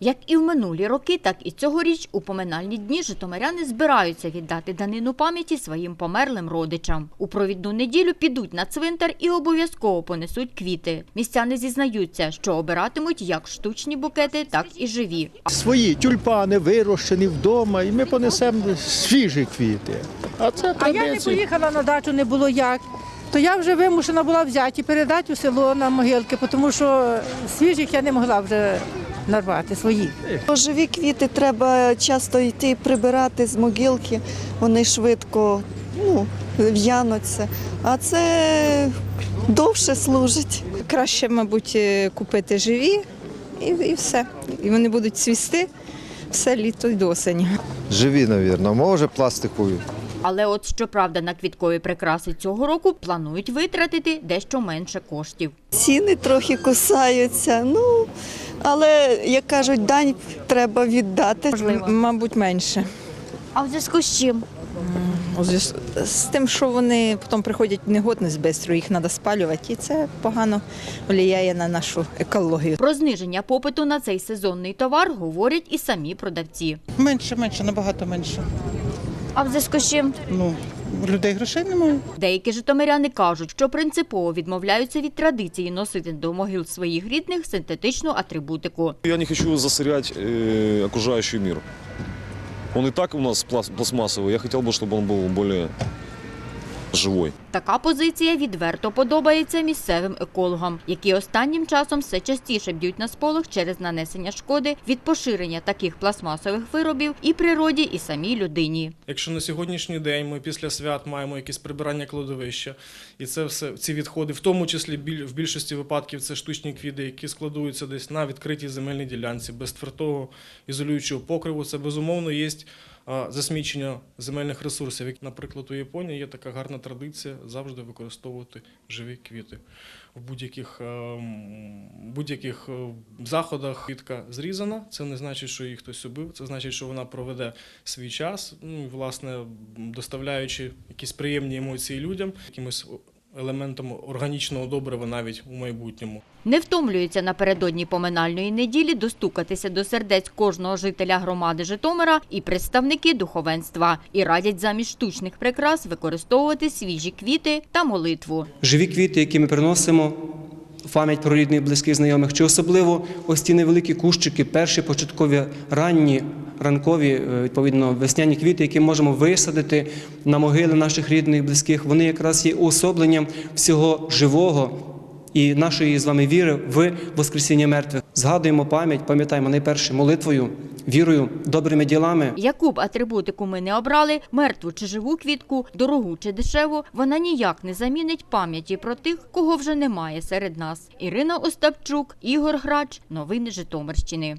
Як і в минулі роки, так і цьогоріч у поминальні дні житомиряни збираються віддати данину пам'яті своїм померлим родичам. У провідну неділю підуть на цвинтар і обов'язково понесуть квіти. Містяни зізнаються, що обиратимуть як штучні букети, так і живі. Свої тюльпани вирощені вдома, і ми понесемо свіжі квіти. А це А я не поїхала на дачу, не було як. То я вже вимушена була взяти і передати у село на могилки, тому що свіжих я не могла вже нарвати своїх. Живі квіти треба часто йти прибирати з могилки, вони швидко ну, в'януться, а це довше служить. Краще, мабуть, е, купити живі і, і все. І вони будуть цвісти все літо й до осені. Живі, мабуть, може пластикові. Але от щоправда на квіткові прикраси цього року планують витратити дещо менше коштів. Ціни трохи кусаються, ну, але, як кажуть, дань треба віддати. М- Мабуть, менше. А в зв'язку з чим? У зв'яз- З тим, що вони потім приходять в негодність швидко, їх треба спалювати, і це погано впливає на нашу екологію. Про зниження попиту на цей сезонний товар говорять і самі продавці. Менше, менше, набагато менше. А в зв'язку з чим? Ну, людей грошей немає. Деякі житомиряни кажуть, що принципово відмовляються від традиції носити до могил своїх рідних синтетичну атрибутику. Я не хочу засорять э, окружающий мир. Он и так у нас плас- пластмассовый. Я хотел бы, чтобы он был более живой. Така позиція відверто подобається місцевим екологам, які останнім часом все частіше б'ють на сполох через нанесення шкоди від поширення таких пластмасових виробів і природі, і самій людині. Якщо на сьогоднішній день ми після свят маємо якесь прибирання кладовища, і це все ці відходи, в тому числі біль- в більшості випадків це штучні квіти, які складуються десь на відкритій земельній ділянці, без твердого ізолюючого покриву, це безумовно є засмічення земельних ресурсів. Наприклад, у Японії є така гарна традиція завжди використовувати живі квіти. В будь-яких, ем, будь-яких е, заходах квітка зрізана. Це не значить, що її хтось убив. Це значить, що вона проведе свій час, ну власне доставляючи якісь приємні емоції людям, якимось елементом органічного добрива навіть у майбутньому. Не втомлюються напередодні поминальної неділі достукатися до сердець кожного жителя громади Житомира і представники духовенства, і радять замість штучних прикрас використовувати свіжі квіти та молитву. живі квіти, які ми приносимо пам'ять про рідних, близьких, знайомих, чи особливо ось ці невеликі кущики, перші початкові ранні, ранкові, е, відповідно, весняні квіти, які можемо висадити на могили наших рідних, близьких, вони якраз є уособленням всього живого. І нашої з вами віри в Воскресіння мертвих згадуємо пам'ять, пам'ятаємо найперше молитвою, вірою, добрими ділами. Яку б атрибутику ми не обрали, мертву чи живу квітку, дорогу чи дешеву, вона ніяк не замінить пам'яті про тих, кого вже немає серед нас. Ірина Остапчук, Ігор Грач, новини Житомирщини.